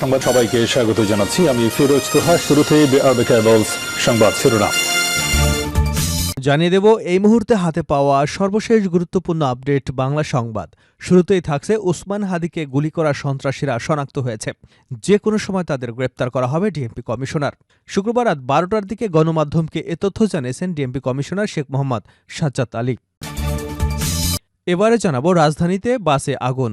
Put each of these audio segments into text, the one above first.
সংবাদ সবাইকে স্বাগত জানাচ্ছি। আমি ফিরোজ তোহা কেবলস সংবাদ শিরোনাম। জানিয়ে দেব, এই মুহূর্তে হাতে পাওয়া সর্বশেষ গুরুত্বপূর্ণ আপডেট বাংলা সংবাদ। শুরুতেই থাকছে উসমান হাদিকে গুলি করা সন্ত্রাসীরা শনাক্ত হয়েছে। যে কোনো সময় তাদের গ্রেপ্তার করা হবে ডিএমপি কমিশনার। শুক্রবার রাত বারোটার দিকে গণমাধ্যমকে এ তথ্য জানিয়েছেন ডিএমপি কমিশনার শেখ মোহাম্মদ সাজ্জাদ আলী। এবারে জানাব রাজধানীতে বাসে আগুন।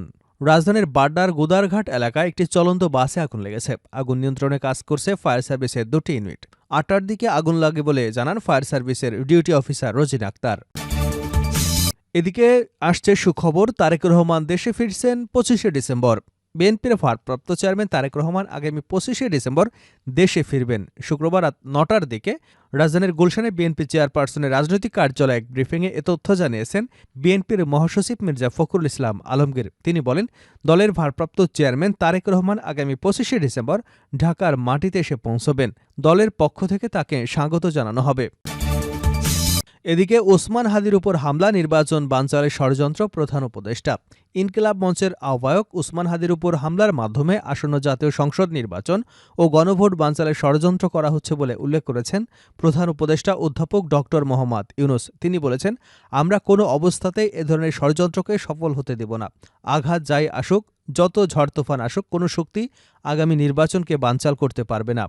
রাজধানীর বাড্ডার গোদারঘাট এলাকায় একটি চলন্ত বাসে আগুন লেগেছে। আগুন নিয়ন্ত্রণে কাজ করছে ফায়ার সার্ভিসের দুটি ইউনিট। আটটার দিকে আগুন লাগে বলে জানান ফায়ার সার্ভিসের ডিউটি অফিসার রোজিন আক্তার। এদিকে আসছে সুখবর, তারেক রহমান দেশে ফিরছেন পঁচিশে ডিসেম্বর। বিএনপির ভারপ্রাপ্ত চেয়ারম্যান তারেক রহমান আগামী পঁচিশে ডিসেম্বর দেশে ফিরবেন। শুক্রবার রাত নটার দিকে রাজধানীর গুলশানে বিএনপি চেয়ারপারসনের রাজনৈতিক কার্যালয়ে এক ব্রিফিংয়ে এ তথ্য জানিয়েছেন বিএনপির মহাসচিব মির্জা ফখরুল ইসলাম আলমগীর। তিনি বলেন, দলের ভারপ্রাপ্ত চেয়ারম্যান তারেক রহমান আগামী পঁচিশে ডিসেম্বর ঢাকার মাটিতে এসে পৌঁছবেন। দলের পক্ষ থেকে তাকে স্বাগত জানানো হবে। এদিকে ওসমান হাদির উপর হামলা, নির্বাচন বানচালের ষড়যন্ত্র প্রধান উপদেষ্টা। ইনকিলাব মঞ্চের আহ্বায়ক উসমান হাদির উপর হামলার মাধ্যমে আসন্ন জাতীয় সংসদ নির্বাচন ও গণভোট বানচালের ষড়যন্ত্র করা হচ্ছে বলে উল্লেখ করেছেন প্রধান উপদেষ্টা অধ্যাপক ড মোহাম্মদ ইউনুস। তিনি বলেছেন, আমরা কোনো অবস্থাতেই এ ধরনের ষড়যন্ত্রকে সফল হতে দেব না। আঘাত যাই আসুক, যত ঝড় তুফান আসুক, কোনো শক্তি আগামী নির্বাচনকে বানচাল করতে পারবে না।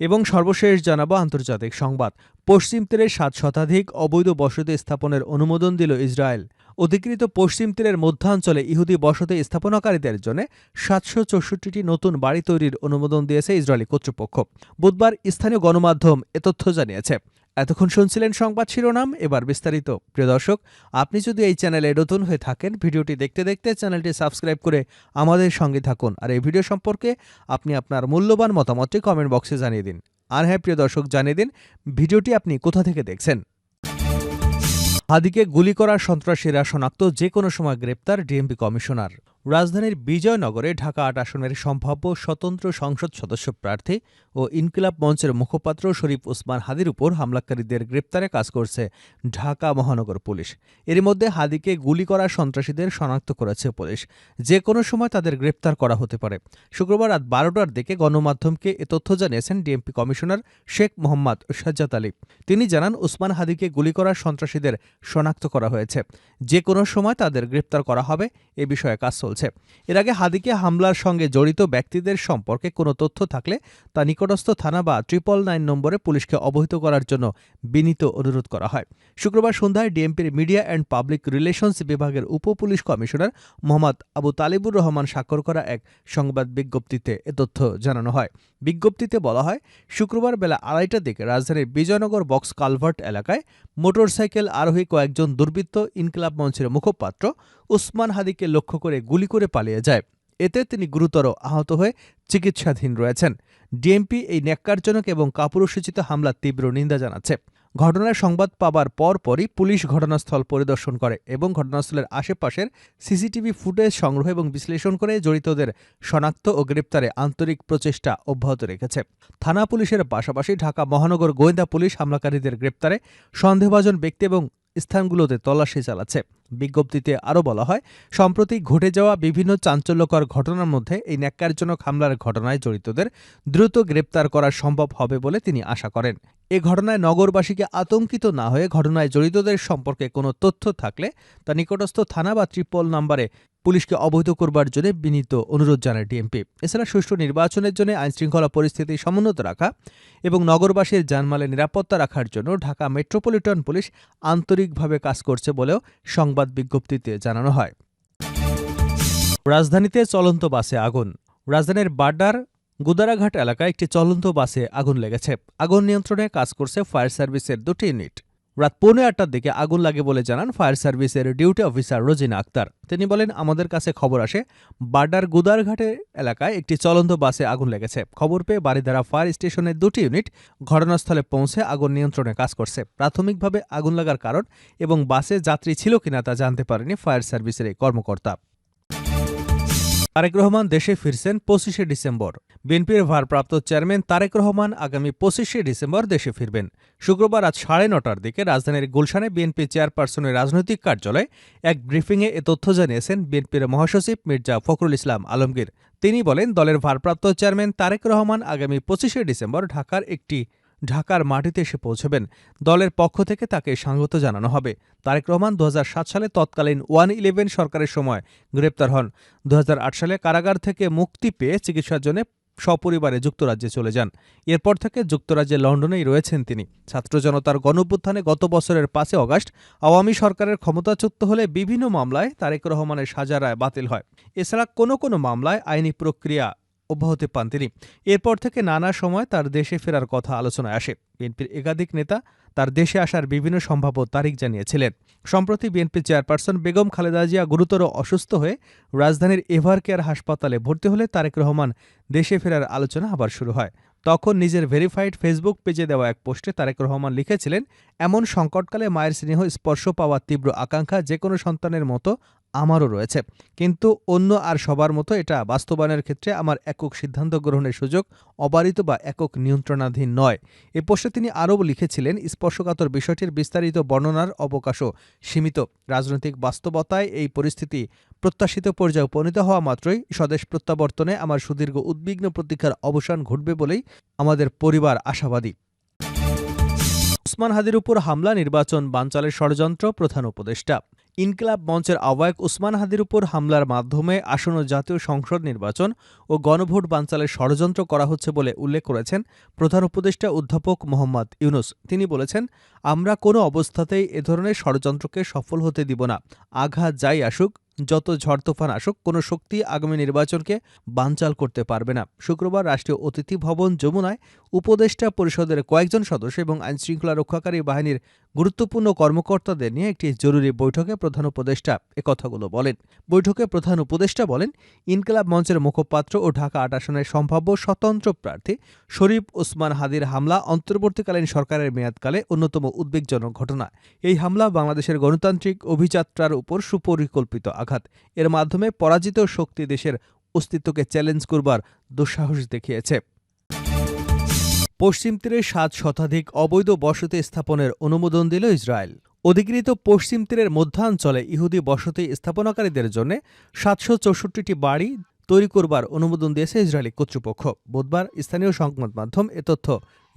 এবং সর্বশেষ জানাব আন্তর্জাতিক সংবাদ। পশ্চিম তীরে সাত শতাধিক অবৈধ বসতি স্থাপনের অনুমোদন দিল ইসরায়েল। অধিকৃত পশ্চিম তীরের মধ্যাঞ্চলে ইহুদি বসতি স্থাপনাকারীদের জন্য সাতশো চৌষট্টিটি নতুন বাড়ি তৈরির অনুমোদন দিয়েছে ইসরায়েলি কর্তৃপক্ষ। বুধবার স্থানীয় গণমাধ্যম এ তথ্য জানিয়েছে। এতক্ষণ শুনছিলেন সংবাদ শিরোনাম। এবার বিস্তারিত। প্রিয় দর্শক, আপনি যদি এই চ্যানেলে নতুন হয়ে থাকেন, ভিডিওটি দেখতে দেখতে চ্যানেলটি সাবস্ক্রাইব করে আমাদের সঙ্গে থাকুন। আর এই ভিডিও সম্পর্কে আপনি আপনার মূল্যবান মতামতটি কমেন্ট বক্সে জানিয়ে দিন। আর হ্যাঁ প্রিয় দর্শক, জানিয়ে দিন, ভিডিওটি আপনি কোথা থেকে দেখছেন? হাদিকে গুলি করা সন্ত্রাসীরা শনাক্ত যে কোনো সময় গ্রেপ্তার ডিএমপি কমিশনার। রাজধানীর বিজয়নগরে ঢাকা আট আসনের সম্ভাব্য স্বতন্ত্র সংসদ সদস্য প্রার্থী ও ইনকিলাব মঞ্চের মুখপাত্র শরীফ ওসমান হাদির উপর হামলাকারীদের গ্রেপ্তারে কাজ করছে ঢাকা মহানগর পুলিশ। এর মধ্যে হাদিকে গুলি করা সন্ত্রাসীদের শনাক্ত করেছে পুলিশ। যে কোনো সময় তাদের গ্রেপ্তার করা হতে পারে। শুক্রবার রাত বারোটার দিকে গণমাধ্যমকে এ তথ্য জানিয়েছেন ডিএমপি কমিশনার শেখ মোহাম্মদ সাজ্জাদ আলী। তিনি জানান ওসমান হাদিকে গুলি করা সন্ত্রাসীদের শনাক্ত করা হয়েছে। যে কোনো সময় তাদের গ্রেপ্তার করা হবে, এ বিষয়ে কাজ চলছে। এর আগে হাদিকে হামলার সঙ্গে জড়িত ব্যক্তিদের সম্পর্কে কোনো তথ্য থাকলে তা নিকটস্থ থানা বা ট্রিপল নাইন নম্বরে পুলিশকে অবহিত করার জন্য বিনীত অনুরোধ করা হয়। শুক্রবার সন্ধ্যায় ডিএমপির মিডিয়া অ্যান্ড পাবলিক রিলেশনস বিভাগের উপ পুলিশ কমিশনার মোহাম্মদ আবু তালিবুর রহমান স্বাক্ষর করা এক সংবাদ বিজ্ঞপ্তিতে এ তথ্য জানানো হয়। বিজ্ঞপ্তিতে বলা হয়, শুক্রবার বেলা আড়াইটার দিকে রাজধানীর বিজয়নগর বক্স কালভার্ট এলাকায় মোটরসাইকেল আরোহী কয়েকজন দুর্বৃত্ত ইনকিলাব মঞ্চের মুখপাত্র উসমান হাদিকে লক্ষ্য করে গুলি করে পালিয়ে যায়। এতে তিনি গুরুতর আহত হয়ে চিকিৎসাধীন রয়েছেন। ডিএমপি এই ন্যাক্কারজনক এবং কাপুরুষোচিত হামলার তীব্র নিন্দা জানাচ্ছে। ঘটনার সংবাদ পাবার পরপরই পুলিশ ঘটনাস্থল পরিদর্শন করে এবং ঘটনাস্থলের আশেপাশের সিসিটিভি ফুটেজ সংগ্রহ এবং বিশ্লেষণ করে জড়িতদের শনাক্ত ও গ্রেপ্তারে আন্তরিক প্রচেষ্টা অব্যাহত রেখেছে। থানা পুলিশের পাশাপাশি ঢাকা মহানগর গোয়েন্দা পুলিশ হামলাকারীদের গ্রেপ্তারে সন্দেহভাজন ব্যক্তি এবং স্থানগুলোতে তল্লাশি চালাচ্ছে। বিজ্ঞপ্তিতে আরও বলা হয়, সম্প্রতি ঘটে যাওয়া বিভিন্ন চাঞ্চল্যকর ঘটনার মধ্যে এই ন্যাক্কারজনক হামলার ঘটনায় জড়িতদের দ্রুত গ্রেপ্তার করা সম্ভব হবে বলে তিনি আশা করেন। এ ঘটনায় নগরবাসীকে আতঙ্কিত না হয়ে ঘটনায় জড়িতদের সম্পর্কে কোনো তথ্য থাকলে তা নিকটস্থ থানা বা ট্রিপল নাম্বারে পুলিশকে অবহিত করবার জন্য বিনীত অনুরোধ জানায় ডিএমপি। এছাড়া সুষ্ঠু নির্বাচনের জন্য আইনশৃঙ্খলা পরিস্থিতি সমুন্নত রাখা এবং নগরবাসীর জানমালের নিরাপত্তা রাখার জন্য ঢাকা মেট্রোপলিটন পুলিশ আন্তরিকভাবে কাজ করছে বলেও সংবাদ বিজ্ঞপ্তিতে জানানো হয়। রাজধানীতে চলন্ত বাসে আগুন। রাজধানীর বাড্ডার গুদারাঘাট এলাকায় একটি চলন্ত বাসে আগুন লেগেছে। আগুন নিয়ন্ত্রণে কাজ করছে ফায়ার সার্ভিসের দুটি ইউনিট। রাত পৌনে আটটার দিকে আগুন লাগে বলে জানান ফায়ার সার্ভিসের ডিউটি অফিসার রোজিনা আক্তার। তিনি বলেন, আমাদের কাছে খবর আসে, বাড্ডার গুদারঘাটের এলাকায় একটি চলন্ত বাসে আগুন লেগেছে। খবর পেয়ে বাড়িধারা ফায়ার স্টেশনের দুটি ইউনিট ঘটনাস্থলে পৌঁছে আগুন নিয়ন্ত্রণে কাজ করছে। প্রাথমিকভাবে আগুন লাগার কারণ এবং বাসে যাত্রী ছিল কিনা তা জানতে পারেনি ফায়ার সার্ভিসের এই কর্মকর্তা। তারেক রহমান দেশে ফিরছেন পঁচিশে ডিসেম্বর। বিএনপির ভারপ্রাপ্ত চেয়ারম্যান তারেক রহমান আগামী পঁচিশে ডিসেম্বর দেশে ফিরবেন। শুক্রবার রাত সাড়ে নটার দিকে রাজধানীর গুলশানে বিএনপি চেয়ারপারসনের রাজনৈতিক কার্যালয়ে এক ব্রিফিংয়ে এ তথ্য জানিয়েছেন বিএনপির মহাসচিব মির্জা ফখরুল ইসলাম আলমগীর। তিনি বলেন, দলের ভারপ্রাপ্ত চেয়ারম্যান তারেক রহমান আগামী পঁচিশে ডিসেম্বর ঢাকার একটি ঢাকার মাটিতে এসে পৌঁছবেন। দলের পক্ষ থেকে তাকে স্বাগত জানানো হবে। তারেক রহমান দু হাজার সাত সালে তৎকালীন ওয়ান ইলেভেন সরকারের সময় গ্রেপ্তার হন। দু হাজার আট সালে কারাগার থেকে মুক্তি পেয়ে চিকিৎসার জন্য সপরিবারে যুক্তরাজ্যে চলে যান। এরপর থেকে যুক্তরাজ্যে লন্ডনেই রয়েছেন তিনি। ছাত্র জনতার গণঅভ্যুত্থানে গত বছরের পাঁচে অগাস্ট আওয়ামী সরকারের ক্ষমতাচ্যুত হলে বিভিন্ন মামলায় তারেক রহমানের সাজা রায় বাতিল হয়। এছাড়া কোনো কোনো মামলায় আইনি প্রক্রিয়া অব্যাহতি পান তিনি। এরপর থেকে নানা সময় তার দেশে ফেরার কথা আলোচনায় আসে। বিএনপির একাধিক নেতা তার দেশে আসার বিভিন্ন সম্ভাব্য তারিখ জানিয়েছিলেন। সম্প্রতি বিএনপি চেয়ারপারসন বেগম খালেদা জিয়া গুরুতর অসুস্থ হয়ে রাজধানীর এভার কেয়ার হাসপাতালে ভর্তি হলে তারেক রহমান দেশে ফেরার আলোচনা আবার শুরু হয়। তখন নিজের ভেরিফাইড ফেসবুক পেজে দেওয়া এক পোস্টে তারেক রহমান লিখেছিলেন, এমন সংকটকালে মায়ের স্নেহ স্পর্শ পাওয়ার তীব্র আকাঙ্ক্ষা যে কোনো সন্তানের মতো আমারও রয়েছে। কিন্তু অন্য আর সবার মতো এটা বাস্তবায়নের ক্ষেত্রে আমার একক সিদ্ধান্ত গ্রহণের সুযোগ অবারিত বা একক নিয়ন্ত্রণাধীন নয়। এ পোস্টে তিনি আরও লিখেছিলেন, স্পর্শকাতর বিষয়টির বিস্তারিত বর্ণনার অবকাশও সীমিত। রাজনৈতিক বাস্তবতায় এই পরিস্থিতি প্রত্যাশিত পর্যায়ে উপনীত হওয়া মাত্রই স্বদেশ প্রত্যাবর্তনে আমার সুদীর্ঘ উদ্বিগ্ন প্রতীক্ষার অবসান ঘটবে বলেই আমাদের পরিবার আশাবাদী। উসমান হাদির উপর হামলা, নির্বাচন বানচালের ষড়যন্ত্র প্রধান উপদেষ্টা। ইনকিলাব মঞ্চের আহ্বায়ক উসমান হাদির উপর হামলার মাধ্যমে আসন্ন জাতীয় সংসদ নির্বাচন ও গণভোট বানচালের ষড়যন্ত্র করা হচ্ছে বলে উল্লেখ করেছেন প্রধান উপদেষ্টা অধ্যাপক মোহাম্মদ ইউনুস। তিনি বলেছেন আমরা কোনো অবস্থাতেই এ ধরনের ষড়যন্ত্রকে সফল হতে দিব না। আঘাত যাই আসুক, যত ঝড় তুফান আসুক, কোনো শক্তি আগামী নির্বাচনকে বানচাল করতে পারবে না। শুক্রবার রাষ্ট্রীয় অতিথি ভবন যমুনায় উপদেষ্টা পরিষদের কয়েকজন সদস্য এবং আইনশৃঙ্খলা রক্ষাকারী বাহিনীর গুরুত্বপূর্ণ কর্মকর্তাদের নিয়ে একটি জরুরি বৈঠকে প্রধান উপদেষ্টা একথাগুলো বলেন। বৈঠকে প্রধান উপদেষ্টা বলেন, ইনকলাব মঞ্চের মুখপাত্র ও ঢাকা আট আসনের সম্ভাব্য স্বতন্ত্র প্রার্থী শরীফ ওসমান হাদির হামলা অন্তর্বর্তীকালীন সরকারের মেয়াদকালে অন্যতম উদ্বেগজনক ঘটনা। এই হামলা বাংলাদেশের গণতান্ত্রিক অভিযাত্রার উপর সুপরিকল্পিত আঘাত। এর মাধ্যমে পরাজিত শক্তি দেশের অস্তিত্বকে চ্যালেঞ্জ করবার দুঃসাহস দেখিয়েছে। পশ্চিম তীরে সাত শতাধিক অবৈধ বসতি স্থাপনের অনুমোদন দিল ইসরায়েল। অধিকৃত পশ্চিম তীরের মধ্যাঞ্চলে ইহুদি বসতি স্থাপনাকারীদের জন্য সাতশো চৌষট্টিটি বাড়ি তৈরি করবার অনুমোদন দিয়েছে ইসরায়েলি কর্তৃপক্ষ। বুধবার স্থানীয় সংবাদ মাধ্যম এ তথ্য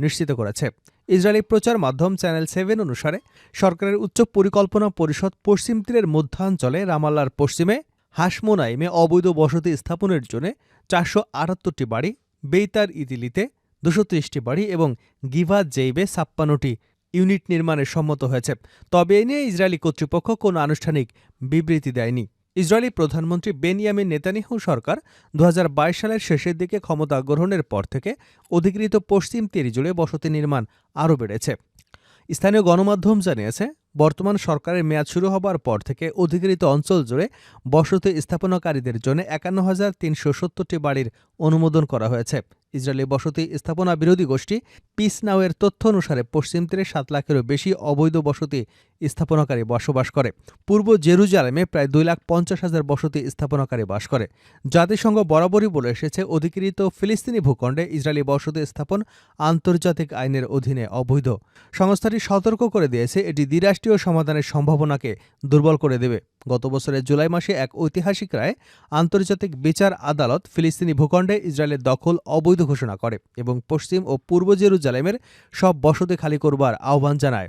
নিশ্চিত করেছে। ইসরায়েলি প্রচার মাধ্যম চ্যানেল সেভেন অনুসারে সরকারের উচ্চ পরিকল্পনা পরিষদ পশ্চিম তীরের মধ্যাঞ্চলে রামাল্লার পশ্চিমে, হাসমোনাইমে অবৈধ বসতি স্থাপনের জন্য চারশো আটাত্তরটি বাড়ি, বেইতার ইতিলিতে দুশো ত্রিশটি বাড়ি এবং গিভা জেইবে ছাপ্পান্নটি ইউনিট নির্মাণে সম্মত হয়েছে। তবে এ নিয়ে ইসরায়েলি কর্তৃপক্ষ কোনো আনুষ্ঠানিক বিবৃতি দেয়নি। ইসরায়েলি প্রধানমন্ত্রী বেনিয়ামিন নেতানিয়াহু সরকার দু হাজার বাইশ সালের শেষের দিকে ক্ষমতা গ্রহণের পর থেকে অধিকৃত পশ্চিম তীর জুড়ে বসতি নির্মাণ আরও বেড়েছে। স্থানীয় গণমাধ্যম জানিয়েছে, বর্তমান সরকারের মেয়াদ শুরু হবার পর থেকে অধিকৃত অঞ্চল জুড়ে বসতি স্থাপনাকারীদের জন্য একান্ন হাজার তিনশো সত্তরটি বাড়ির অনুমোদন করা হয়েছে। ইসরায়েলি বসতি স্থাপনা বিরোধী গোষ্ঠী পিস নাওয়ের তথ্য অনুসারে পশ্চিম তীরে সাত লাখেরও বেশি অবৈধ বসতি স্থাপনাকারী বসবাস করে। পূর্ব জেরুজালেমে প্রায় দুই লাখ পঞ্চাশ হাজার বসতি স্থাপনাকারী বাস করে। জাতিসংঘ বরাবরই বলে এসেছে, অধিকৃত ফিলিস্তিনি ভূখণ্ডে ইসরায়েলি বসতি স্থাপন আন্তর্জাতিক আইনের অধীনে অবৈধ। সংস্থাটি সতর্ক করে দিয়েছে, এটি দ্বিরাষ্ট্রীয় সমাধানের সম্ভাবনাকে দুর্বল করে দেবে। গত বছরের জুলাই মাসে এক ঐতিহাসিক রায় আন্তর্জাতিক বিচার আদালত ফিলিস্তিনি ভূখণ্ডে ইসরায়েলের দখল অবৈধ ঘোষণা করে এবং পশ্চিম ও পূর্ব জেরুজালেমের সব বসতি খালি করবার আহ্বান জানায়।